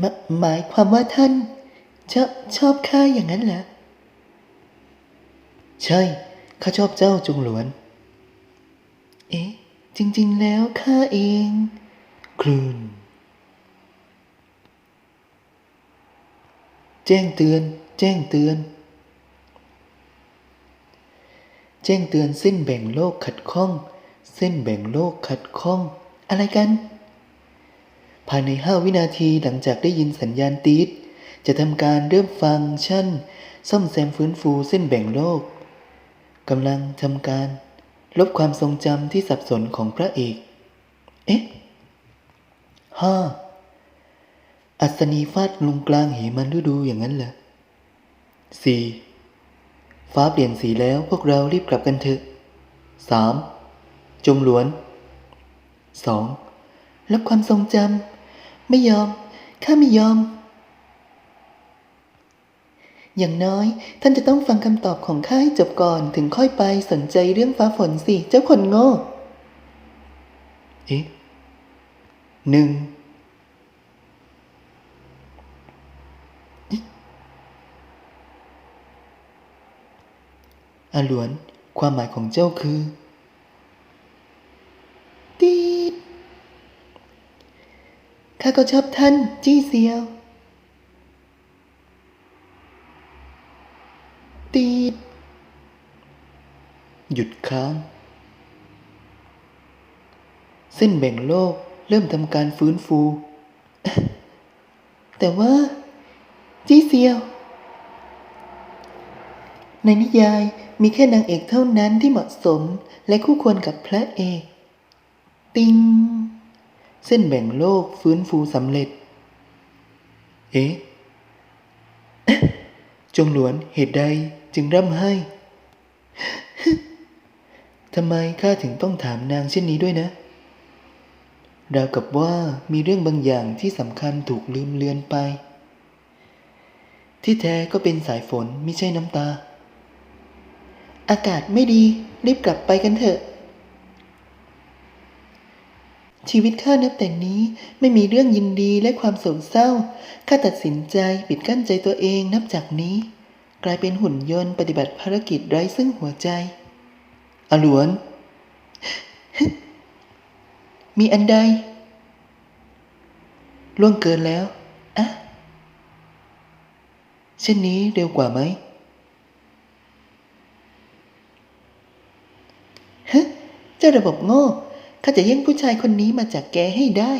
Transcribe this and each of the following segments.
หมหมายความว่าท่านชอบชอบข้าอย่างนั้นเหรอ ใช่ ข้าชอบเจ้าจงหลวน เอ๊ะ จริง ๆ แล้วข้าเอง คลืน แจ้งเตือน แจ้งเตือน แจ้งเตือนเส้นแบ่งโลกขัดข้อง เส้นแบ่งโลกขัดข้อง อะไรกัน ภายในห้าวินาทีหลังจากได้ยินสัญญาณตีดจะทำการเริ่มฟังก์ชัน ซ่อมแซมฟื้นฟูเส้นแบ่งโลกกำลังทำการ ลบความทรงจำที่สับสนของพระเอก เอ๊ะห้าอัศนีฟาดลงกลางเหมันฤดูอย่างนั้นเหรอสี่ฟ้าเปลี่ยนสีแล้วพวกเรารีบกลับกันเถอะสามจงหลวนสองลบความทรงจำ ไม่ยอม ข้าไม่ยอม อย่างน้อย ท่านจะต้องฟังคำตอบของข้าให้จบก่อนถึงค่อยไปสนใจเรื่องฟ้าฝนสิ เจ้าคนโง่ เอ๊ะหนึ่งอาหลวน ความหมายของเจ้าคือ ตีด ข้าก็ชอบท่านจี้เซียว ตีดหยุดค้าง เส้นแบ่งโลกเริ่มทำการฟื้นฟู แต่ว่า จี้เซียว ในนิยายมีแค่นางเอกเท่านั้นที่เหมาะสมและคู่ควรกับพระเอก ติง เส้นแบ่งโลกฟื้นฟูสำเร็จ เอ๊ะ จงหลวนเหตุใดจึงร่ำไห้ ทำไมข้าถึงต้องถามนางเช่นนี้ด้วยนะราวกับว่ามีเรื่องบางอย่างที่สำคัญถูกลืมเลือนไป ที่แท้ก็เป็นสายฝนไม่ใช่น้ำตา อากาศไม่ดีรีบกลับไปกันเถอะ ชีวิตข้านับแต่นี้ไม่มีเรื่องยินดีและความโศกเศร้า ข้าตัดสินใจปิดกั้นใจตัวเองนับจากนี้ กลายเป็นหุ่นยนต์ปฏิบัติภารกิจไร้ซึ่งหัวใจ อลวน มีอันใด ล่วงเกินแล้วอะเช่นนี้เร็วกว่าไหมฮะเจ้าระบบโง่ ข้าจะแย่งผู้ชายคนนี้มาจากแกให้ได้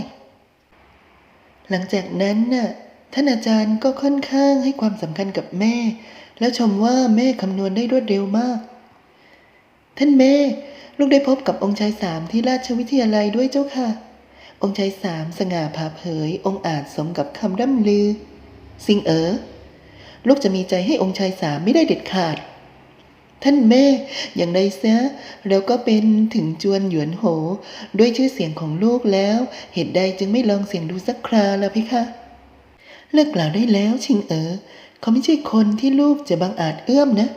หลังจากนั้นน่ะท่านอาจารย์ก็ค่อนข้างให้ความสำคัญกับแม่ แล้วชมว่าแม่คำนวณได้รวดเร็วมาก ท่านแม่ ลูกได้พบกับองค์ชายสามที่ราชวิทยาลัยด้วยเจ้าค่ะ องค์ชายสามสง่าผ่าเผย องค์อาจสมกับคำร่ำลือ สิงเอ๋อลูกจะมีใจให้องค์ชายสามไม่ได้เด็ดขาด ท่านแม่อย่างไรเสียแล้วก็เป็นถึงจวนหยวนโห ด้วยชื่อเสียงของลูกแล้ว เหตุใดจึงไม่ลองเสียงดูสักคราล่ะพี่คะเลิกกล่าวได้แล้วชิงเอ๋อเขาไม่ใช่คนที่ลูกจะบังอาจเอื้อมนะ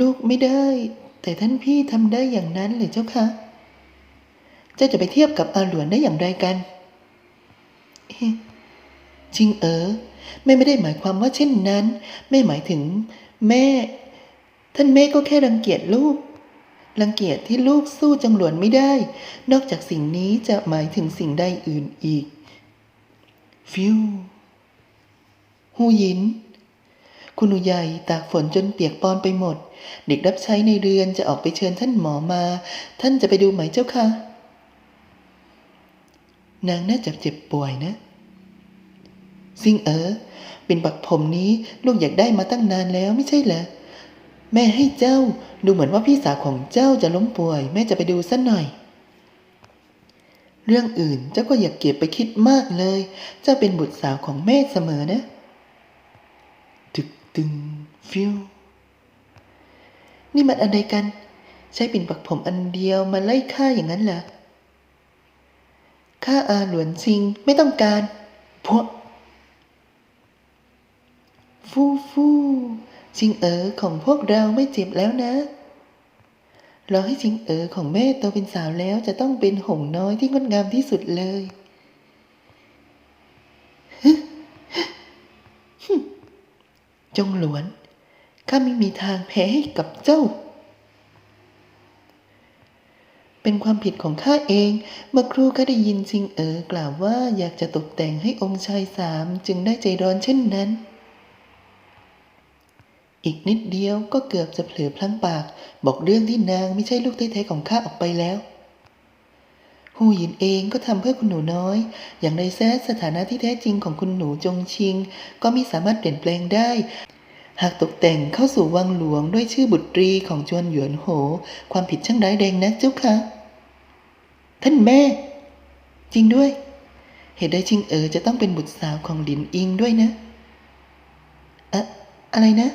ลูกไม่ได้ แต่ท่านพี่ทำได้อย่างนั้นเลยเจ้าคะเจ้าจะไปเทียบกับอาหลวนได้อย่างไรกันชิงเอ๋อแม่ไม่ได้หมายความว่าเช่นนั้นแม่หมายถึง แม่ ท่านแม่ก็แค่รังเกียจลูก รังเกียจที่ลูกสู้จังหลวนไม่ได้ นอกจากสิ่งนี้จะหมายถึงสิ่งใดอื่นอีก ฟิวหูยิน คุณหนูใหญ่ตากฝนจนเปียกปอนไปหมด เด็กรับใช้ในเรือนจะออกไปเชิญท่านหมอมา ท่านจะไปดูไหมเจ้าคะนางน่าจะเจ็บป่วยนะ ซิงเอ๋อเป็นปักผมนี้ลูกอยากได้มาตั้งนานแล้วไม่ใช่เหรอ แม่ให้เจ้า ดูเหมือนว่าพี่สาวของเจ้าจะล้มป่วย แม่จะไปดูสักหน่อย เรื่องอื่นเจ้าก็อย่าเก็บไปคิดมากเลย เจ้าเป็นบุตรสาวของแม่เสมอนะ ตึกตึงฟิวนี่มันอะไรกัน ใช้ปิ่นปักผมอันเดียวมาไล่ฆ่าอย่างนั้นเหรอข้าอาหลวนซิงไม่ต้องการ พวก ฟูฟู จิงเอ๋อของพวกเราไม่เจ็บแล้วนะรอให้จิงเอ๋อของแม่โตเป็นสาวแล้วจะต้องเป็นหงน้อยที่งดงามที่สุดเลยจงหลวน ข้าไม่มีทางแพ้ให้กับเจ้า เป็นความผิดของข้าเอง เมื่อครู่ข้าได้ยินจิงเอ๋อกล่าวว่าอยากจะตกแต่งให้องค์ชายสามจึงได้ใจร้อนเช่นนั้น อีกนิดเดียวก็เกือบจะเผลอพลั้งปาก บอกเรื่องที่นางไม่ใช่ลูกแท้ๆของข้าออกไปแล้วฮูหยินเองก็ทำเพื่อคุณหนูน้อย อย่างไรแซะสถานะที่แท้จริงของคุณหนูจงชิง ก็ไม่สามารถเปลี่ยนแปลงได้ หากตกแต่งเข้าสู่วังหลวงด้วยชื่อบุตรีของจวนหยวนโห ความผิดช่างร้ายแรงนักเจ้าค่ะท่านแม่ จริงด้วย เหตุใดชิงเอ๋อจะต้องเป็นบุตรสาวของหลินอิงด้วยนะอะอะไรนะ